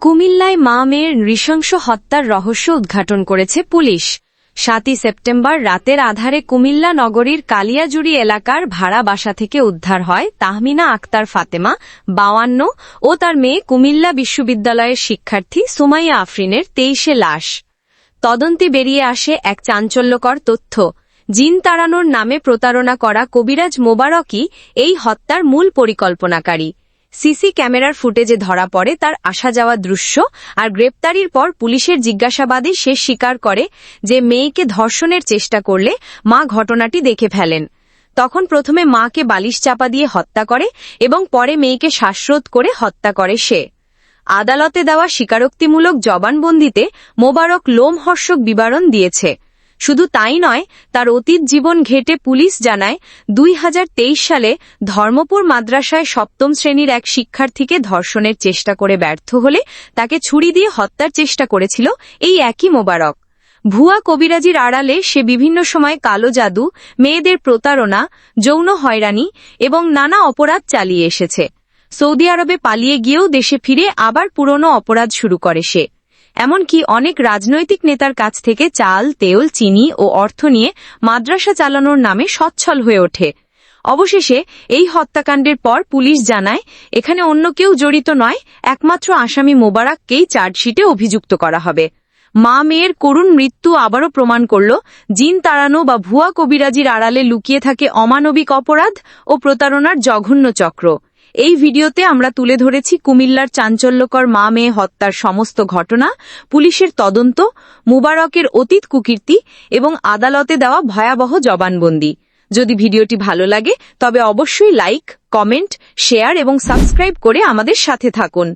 কুমিল্লায় মা মেয়ের নৃশংস হত্যার রহস্য উদ্ঘাটন করেছে পুলিশ। সাতই সেপ্টেম্বর রাতের আধারে কুমিল্লা নগরীর কালিয়াজুড়ি এলাকার ভাড়া বাসা থেকে উদ্ধার হয় তাহমিনা আক্তার ফাতেমা, বাওয়ান্ন ও তার মেয়ে কুমিল্লা বিশ্ববিদ্যালয়ের শিক্ষার্থী সুমাইয়া আফরিনের তেইশে লাশ। তদন্তে বেরিয়ে আসে এক চাঞ্চল্যকর তথ্য। জিন তাড়ানোর নামে প্রতারণা করা কবিরাজ মোবারকই এই হত্যার মূল পরিকল্পনাকারী। সিসি ক্যামেরার ফুটেজে ধরা পড়ে তার আসা যাওয়া দৃশ্য আর গ্রেপ্তারির পর পুলিশের জিজ্ঞাসাবাদে সে স্বীকার করে যে মেয়েকে ধর্ষণের চেষ্টা করলে মা ঘটনাটি দেখে ফেলেন। তখন প্রথমে মাকে বালিশ চাপা দিয়ে হত্যা করে এবং পরে মেয়েকে শ্বাসরোধ করে হত্যা করে সে। আদালতে দেওয়া স্বীকারোক্তিমূলক জবানবন্দিতে মোবারক লোমহর্ষক বিবরণ দিয়েছে। শুধু তাই নয়, তার অতীত জীবন ঘেটে পুলিশ জানায়, দুই হাজার তেইশ সালে ধর্মপুর মাদ্রাসায় সপ্তম শ্রেণির এক শিক্ষার্থীকে ধর্ষণের চেষ্টা করে ব্যর্থ হলে তাকে ছুরি দিয়ে হত্যার চেষ্টা করেছিল এই একই মোবারক। ভুয়া কবিরাজির আড়ালে সে বিভিন্ন সময় কালো জাদু, মেয়েদের প্রতারণা, যৌন হয়রানি এবং নানা অপরাধ চালিয়ে এসেছে। সৌদি আরবে পালিয়ে গিয়েও দেশে ফিরে আবার পুরনো অপরাধ শুরু করে সে। এমনকি অনেক রাজনৈতিক নেতার কাছ থেকে চাল, তেল, চিনি ও অর্থ নিয়ে মাদ্রাসা চালানোর নামে সচ্ছল হয়ে ওঠে। অবশেষে এই হত্যাকাণ্ডের পর পুলিশ জানায়, এখানে অন্য কেউ জড়িত নয়, একমাত্র আসামি মোবারককেই চার্জশিটে অভিযুক্ত করা হবে। মা মেয়ের করুণ মৃত্যু আবারও প্রমাণ করল, জিন তাড়ানো বা ভুয়া কবিরাজির আড়ালে লুকিয়ে থাকে অমানবিক অপরাধ ও প্রতারণার জঘন্য চক্র। এই ভিডিওতে আমরা তুলে ধরেছি কুমিল্লার চাঞ্চল্যকর মা মেয়ে হত্যার সমস্ত ঘটনা, পুলিশের তদন্ত, মুবারকের অতীত কুকীর্তি এবং আদালতে দেওয়া ভয়াবহ জবানবন্দি। যদি ভিডিওটি ভালো লাগে, তবে অবশ্যই লাইক, কমেন্ট, শেয়ার এবং সাবস্ক্রাইব করে আমাদের সাথে থাকুন।